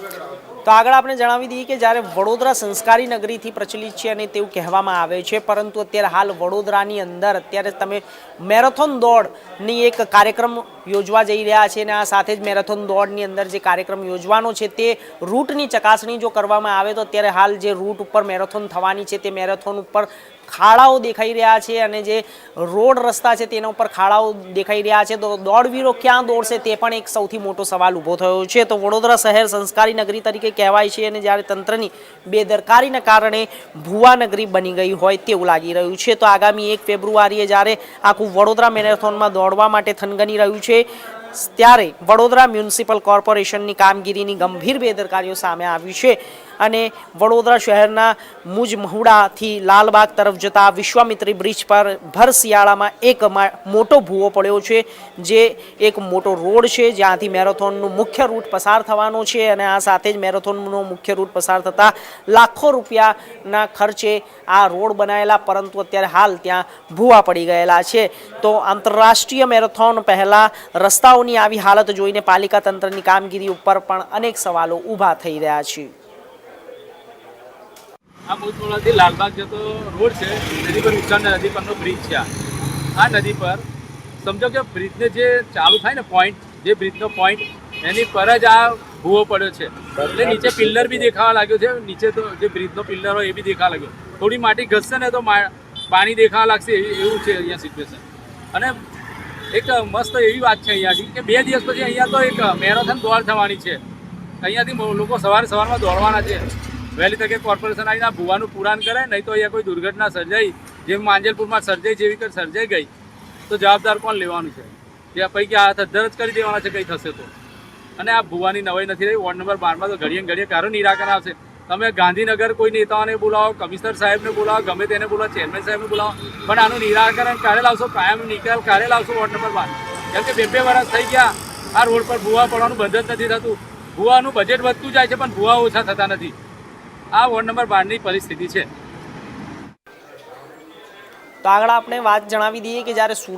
તો આગળ આપણે જણાવી દઈએ કે જ્યારે વડોદરા સંસ્કારી નગરીથી પ્રચલિત છે અને તેવું કહેવામાં આવે છે, પરંતુ અત્યારે હાલ વડોદરાની અંદર અત્યારે તમે મેરેથોન દોડની એક કાર્યક્રમ યોજવા જઈ રહ્યા છે અને આ સાથે જ મેરેથોન દોડની અંદર જે કાર્યક્રમ યોજવાનો છે તે રૂટની ચકાસણી જો કરવામાં આવે તો અત્યારે હાલ જે રૂટ ઉપર મેરેથોન થવાની છે તે મેરેથોન ઉપર ખાડાઓ દેખાઈ રહ્યા છે અને જે રોડ રસ્તા છે તેના ઉપર ખાડાઓ દેખાઈ રહ્યા છે. તો દોડવીરો ક્યાં દોડશે તે પણ એક સૌથી મોટો સવાલ ઊભો થયો છે. તો વડોદરા શહેર સંસ્કારી નગરી તરીકે કહેવાય છે અને જ્યારે તંત્રની બેદરકારીના કારણે ભુવા નગરી બની ગઈ હોય તેવું લાગી રહ્યું છે. તો આગામી એક ફેબ્રુઆરીએ જ્યારે આખું વડોદરા મેરેથોનમાં દોડવા માટે થનગની રહ્યું છે, ત્યારે વડોદરા મ્યુનિસિપલ કોર્પોરેશનની કામગીરીની ગંભીર બેદરકારીઓ સામે આવી છે. અને વડોદરા શહેરના મુજ મહુડાથી લાલબાગ તરફ જતા વિશ્વામિત્રી બ્રિજ પર ભર શિયાળામાં એક મોટો ભૂવો પડ્યો છે, જે એક મોટો રોડ છે, જ્યાંથી મેરેથોનનું મુખ્ય રૂટ પસાર થવાનો છે અને આ સાથે જ મેરેથોનનો મુખ્ય રૂટ પસાર થતાં લાખો રૂપિયાના ખર્ચે આ રોડ બનાવેલા પરંતુ અત્યારે હાલ ત્યાં ભૂવા પડી ગયેલા છે. તો આંતરરાષ્ટ્રીય મેરેથોન પહેલાં રસ્તાઓની આવી હાલત જોઈને પાલિકા તંત્રની કામગીરી ઉપર પણ અનેક સવાલો ઊભા થઈ રહ્યા છે. આ મોજમોડાથી લાલબાગ જતો રોડ છે નદી પર ઉત્તર નદી પરનો બ્રિજ છે આ. નદી પર સમજો કે બ્રિજને જે ચાલુ થાય ને પોઈન્ટ જે બ્રિજનો પોઈન્ટ એની પર જ આ ભૂવો પડ્યો છે. એટલે નીચે પિલ્લર બી દેખાવા લાગ્યો છે, નીચે તો જે બ્રિજનો પિલ્લર હોય એ બી દેખાવા લાગ્યો. થોડી માટી ઘસશે ને તો પાણી દેખાવા લાગશે એવું છે અહીંયા સિચ્યુએશન અને એક મસ્ત એવી વાત છે અહીંયાથી કે બે દિવસ પછી અહીંયા તો એક મેરેથોન દોડ થવાની છે. અહીંયાથી લોકો સવારે સવારમાં દોડવાના છે. વહેલી તકે કોર્પોરેશન આવીને આ ભૂવાનું પુરાણ કરે, નહીં તો અહીંયા કોઈ દુર્ઘટના સર્જાઈ જેમ માંજલપુરમાં સર્જાઈ, જેવી કે સર્જાઈ ગઈ, તો જવાબદાર કોણ લેવાનું છે? જે પૈકી આ અધ્ધર જ કરી દેવાના છે, કંઈ થશે તો? અને આ ભૂવાની નવાઈ નથી રહી, વોર્ડ નંબર બારમાં તો ઘડીએ ઘડીએ કારું નિરાકરણ આવશે. તમે ગાંધીનગર કોઈ નેતાઓને બોલાવો, કમિશનર સાહેબને બોલાવો, ગમે તેને બોલાવો, ચેરમેન સાહેબને બોલાવો, પણ આનું નિરાકરણ ક્યારે લાવશો? કાયમ નિકાલ ક્યારે લાવશો વોર્ડ નંબર બાર? કેમ કે બે બે વર્ષ થઈ ગયા, આ રોડ પર ભૂવા પડવાનું બંધ જ નથી થતું. ભૂવાનું બજેટ વધતું જાય છે, પણ ભૂવા ઓછા થતા નથી. આ વોર્ડ નંબર બારની પરિસ્થિતિ છે. તો આગળ આપણે વાત જણાવી દઈએ કે જ્યારે સુરત